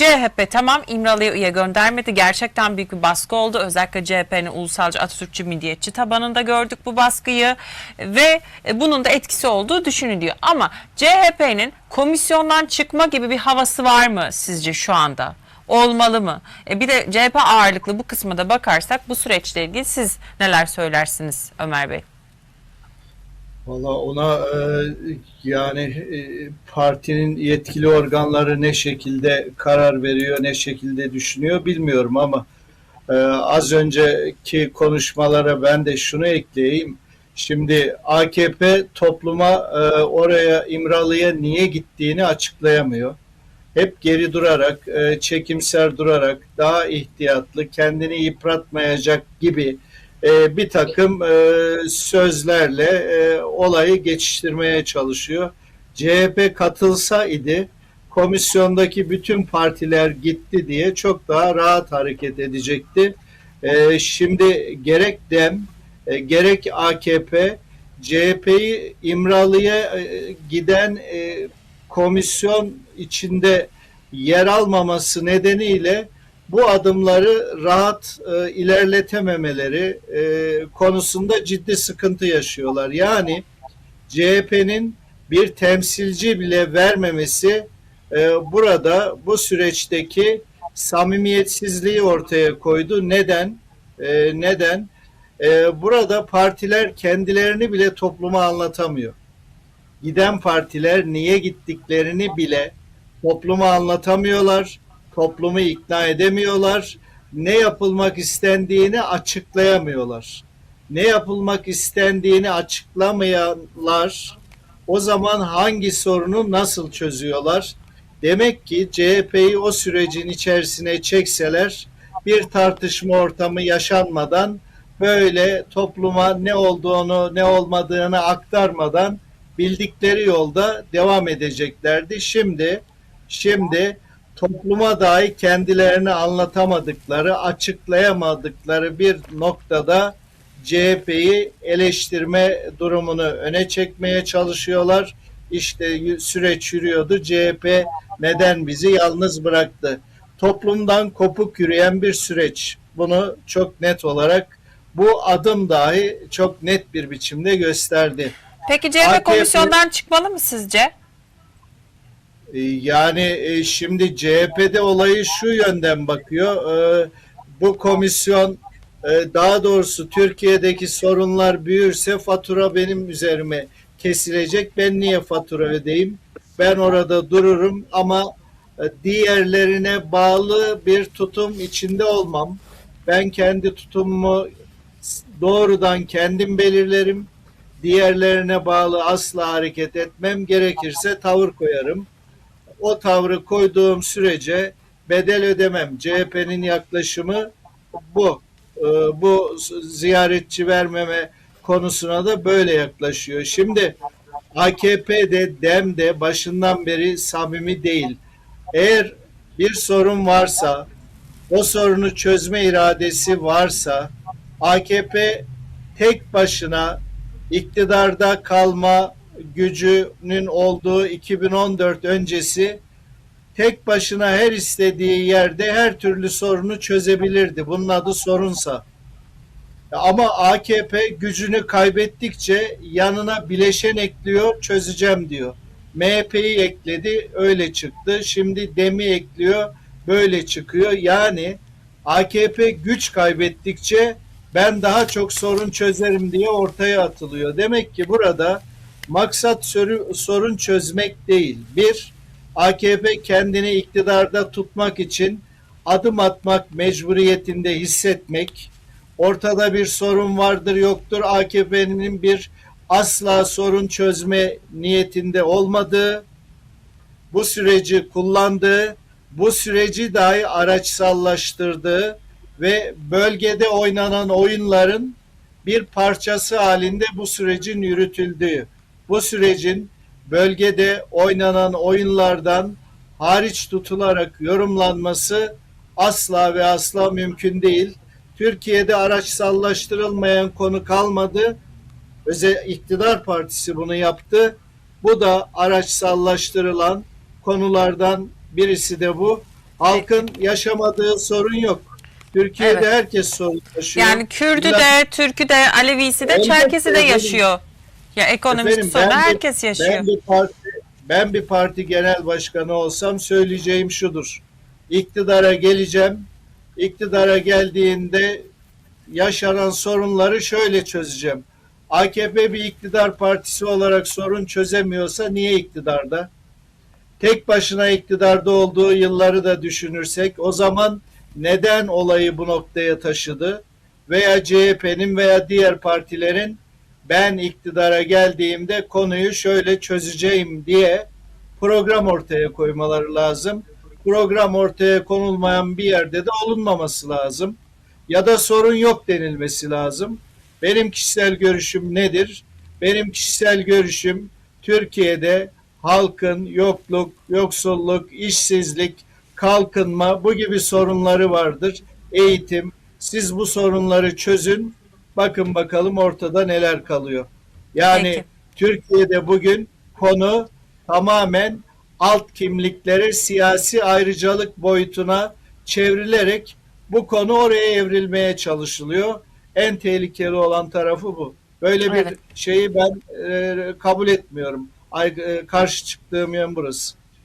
CHP tamam İmralı'ya göndermedi. Gerçekten büyük bir baskı oldu. Özellikle CHP'nin ulusalcı, Atatürkçü, milliyetçi tabanında gördük bu baskıyı. Ve e, bunun da etkisi olduğu düşünülüyor. Ama CHP'nin komisyondan çıkma gibi bir havası var mı sizce şu anda? Olmalı mı? E bir de CHP ağırlıklı bu kısma da bakarsak bu süreçle ilgili siz neler söylersiniz Ömer Bey? Valla ona e, yani e, partinin yetkili organları ne şekilde karar veriyor, ne şekilde düşünüyor bilmiyorum ama e, az önceki konuşmalara ben de şunu ekleyeyim. Şimdi AKP topluma e, oraya İmralı'ya niye gittiğini açıklayamıyor. Hep geri durarak, e, çekimser durarak, daha ihtiyatlı, kendini yıpratmayacak gibi e, bir takım e, sözlerle e, olayı geçiştirmeye çalışıyor. CHP katılsa idi komisyondaki bütün partiler gitti diye çok daha rahat hareket edecekti. E, şimdi gerek DEM e, gerek AKP CHP'yi İmralı'ya e, giden e, komisyon içinde yer almaması nedeniyle bu adımları rahat e, ilerletememeleri e, konusunda ciddi sıkıntı yaşıyorlar. Yani CHP'nin bir temsilci bile vermemesi e, burada bu süreçteki samimiyetsizliği ortaya koydu. Neden? E, neden? E, burada partiler kendilerini bile topluma anlatamıyor. Giden partiler niye gittiklerini bile topluma anlatamıyorlar toplumu ikna edemiyorlar. Ne yapılmak istendiğini açıklayamıyorlar. Ne yapılmak istendiğini açıklamayanlar o zaman hangi sorunu nasıl çözüyorlar? Demek ki CHP'yi o sürecin içerisine çekseler bir tartışma ortamı yaşanmadan böyle topluma ne olduğunu ne olmadığını aktarmadan bildikleri yolda devam edeceklerdi. Şimdi şimdi topluma dahi kendilerini anlatamadıkları, açıklayamadıkları bir noktada CHP'yi eleştirme durumunu öne çekmeye çalışıyorlar. İşte süreç yürüyordu. CHP neden bizi yalnız bıraktı? Toplumdan kopuk yürüyen bir süreç. Bunu çok net olarak bu adım dahi çok net bir biçimde gösterdi. Peki CHP AKP komisyondan çıkmalı mı sizce? E, Yani e, şimdi CHP'de olayı şu yönden bakıyor. E, Bu komisyon e, daha doğrusu Türkiye'deki sorunlar büyürse fatura benim üzerime kesilecek. Ben niye fatura ödeyeyim? Ben orada dururum ama e, diğerlerine bağlı bir tutum içinde olmam. Ben kendi tutumumu doğrudan kendim belirlerim. Diğerlerine bağlı asla hareket etmem. Gerekirse tavır koyarım o tavrı koyduğum sürece bedel ödemem. CHP'nin yaklaşımı bu. Ee, bu ziyaretçi vermeme konusuna da böyle yaklaşıyor. Şimdi AKP'de DEM de başından beri samimi değil. Eğer bir sorun varsa, o sorunu çözme iradesi varsa AKP tek başına iktidarda kalma gücünün olduğu 2014 öncesi tek başına her istediği yerde her türlü sorunu çözebilirdi. Bunun adı sorunsa. Ama AKP gücünü kaybettikçe yanına bileşen ekliyor, çözeceğim diyor. MHP'yi ekledi, öyle çıktı. Şimdi DEM'i ekliyor, böyle çıkıyor. Yani AKP güç kaybettikçe ben daha çok sorun çözerim diye ortaya atılıyor. Demek ki burada maksat sorun çözmek değil. Bir, AKP kendini iktidarda tutmak için adım atmak mecburiyetinde hissetmek, ortada bir sorun vardır yoktur. AKP'nin bir asla sorun çözme niyetinde olmadığı, bu süreci kullandığı, bu süreci dahi araçsallaştırdığı ve bölgede oynanan oyunların bir parçası halinde bu sürecin yürütüldüğü bu sürecin bölgede oynanan oyunlardan hariç tutularak yorumlanması asla ve asla mümkün değil. Türkiye'de araçsallaştırılmayan konu kalmadı. Özel iktidar partisi bunu yaptı. Bu da araçsallaştırılan konulardan birisi de bu. Halkın yaşamadığı sorun yok. Türkiye'de Evet. herkes sorun yaşıyor. Yani Kürdü de, Türkü de, Alevisi de, Çerkesi de yaşıyor. Ya ekonomik Efendim, sorunu herkes yaşıyor. Ben bir parti ben bir parti genel başkanı olsam söyleyeceğim şudur. İktidara geleceğim. İktidara geldiğinde yaşanan sorunları şöyle çözeceğim. AKP bir iktidar partisi olarak sorun çözemiyorsa niye iktidarda? Tek başına iktidarda olduğu yılları da düşünürsek o zaman neden olayı bu noktaya taşıdı? Veya CHP'nin veya diğer partilerin ben iktidara geldiğimde konuyu şöyle çözeceğim diye program ortaya koymaları lazım. Program ortaya konulmayan bir yerde de olunmaması lazım. Ya da sorun yok denilmesi lazım. Benim kişisel görüşüm nedir? Benim kişisel görüşüm Türkiye'de halkın yokluk, yoksulluk, işsizlik, kalkınma bu gibi sorunları vardır. Eğitim. Siz bu sorunları çözün. Bakın bakalım ortada neler kalıyor. Yani Peki. Türkiye'de bugün konu tamamen alt kimliklere siyasi ayrıcalık boyutuna çevrilerek bu konu oraya evrilmeye çalışılıyor. En tehlikeli olan tarafı bu. Böyle bir Evet. şeyi ben e, kabul etmiyorum. Ay, e, karşı çıktığım yön burası.